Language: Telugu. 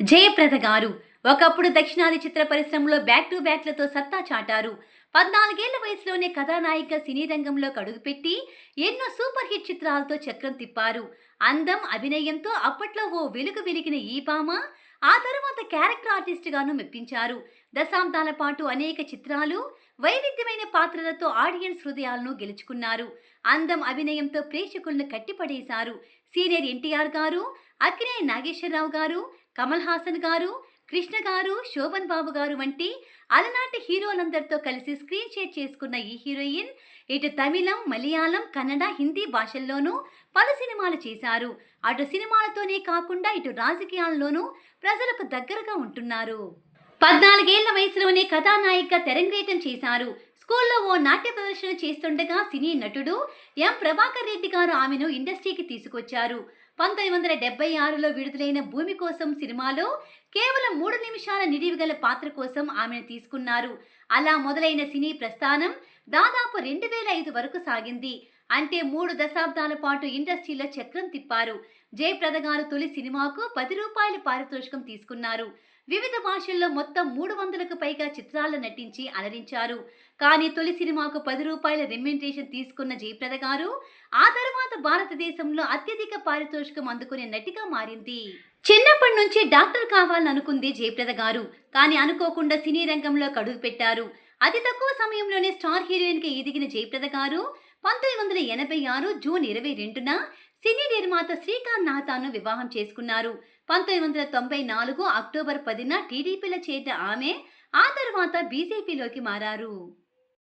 జయప్రద గారు ఒకప్పుడు దక్షిణాది చిత్ర పరిశ్రమలో బ్యాక్ టు బ్యాక్లతో సత్తా చాటారు. పద్నాలుగేళ్ళ వయసులోనే కథానాయిక సినీ రంగంలో కడుగుపెట్టి ఎన్నో సూపర్ హిట్ చిత్రాలతో చక్రం తిప్పారు. అందం అభినయంతో అప్పట్లో ఓ వెలుగు వెలిగిన ఈ భామ ఆ తర్వాత క్యారెక్టర్ ఆర్టిస్ట్గాను మెప్పించారు. దశాబ్దాల పాటు అనేక చిత్రాలు వైవిధ్యమైన పాత్రలతో ఆడియన్స్ హృదయాలను గెలుచుకున్నారు. అందం అభినయంతో ప్రేక్షకులను కట్టిపడేశారు. సీనియర్ ఎన్టీఆర్ గారు అక్కినే నాగేశ్వరరావు గారు కమల్ హాసన్ గారు కృష్ణ గారు శోభన్ బాబు గారు వంటి అలనాటి హీరోలందరితో కలిసి స్క్రీన్ షేర్ చేసుకున్న ఈ హీరోయిన్ ఇటు తమిళం మలయాళం కన్నడ హిందీ భాషల్లోనూ పలు సినిమాలు చేశారు. అటు సినిమాలతోనే కాకుండా ఇటు రాజకీయాల్లోనూ ప్రజలకు దగ్గరగా ఉంటున్నారు. పద్నాలుగేళ్ళ వయసులోనే కథానాయిక తెరంగేటం చేశారు. స్కూల్లో ఓ నాట్య ప్రదర్శన చేస్తుండగా సినీ నటుడు ఎం. ప్రభాకర్ రెడ్డి గారు ఆమెను ఇండస్ట్రీకి తీసుకొచ్చారు. పంతొమ్మిది వందల డెబ్బై ఆరులో విడుదలైన భూమి కోసం సినిమాలో కేవలం మూడు నిమిషాల నిడివి గల పాత్ర కోసం ఆమెను తీసుకున్నారు. అలా మొదలైన సినీ ప్రస్థానం దాదాపు రెండు వేల ఐదు వరకు సాగింది. అంటే మూడు దశాబ్దాల పాటు ఇండస్ట్రీలో చక్రం తిప్పారు. జయప్రద గారు తొలి సినిమాకు పది రూపాయల పారితోషికం తీసుకున్నారు. వివిధ భాషల్లో మొత్తం మూడు వందలకు పైగా చిత్రాల్లో నటించి అలరించారు. కానీ తొలి సినిమాకు పది రూపాయల రెమ్యూనరేషన్ తీసుకున్న జయప్రద గారు ఆ తర్వాత భారతదేశంలో అత్యధిక పారితోషికం అందుకునే నటిగా మారింది. చిన్నప్పటి నుంచి డాక్టర్ కావాలని అనుకుంది జయప్రద గారు. కానీ అనుకోకుండా సినీ రంగంలో కడుగు పెట్టారు. అతి తక్కువ సమయంలోనే స్టార్ హీరోయిన్కి ఎదిగిన జయప్రద గారు పంతొమ్మిది వందల ఎనభై ఆరు జూన్ ఇరవై రెండున సినీ నిర్మాత శ్రీకాంత్ నాహతాను వివాహం చేసుకున్నారు. పంతొమ్మిది వందల తొంభై నాలుగు అక్టోబర్ పదిన టీడీపీలో చేరిన ఆమె ఆ తర్వాత బీజేపీలోకి మారారు.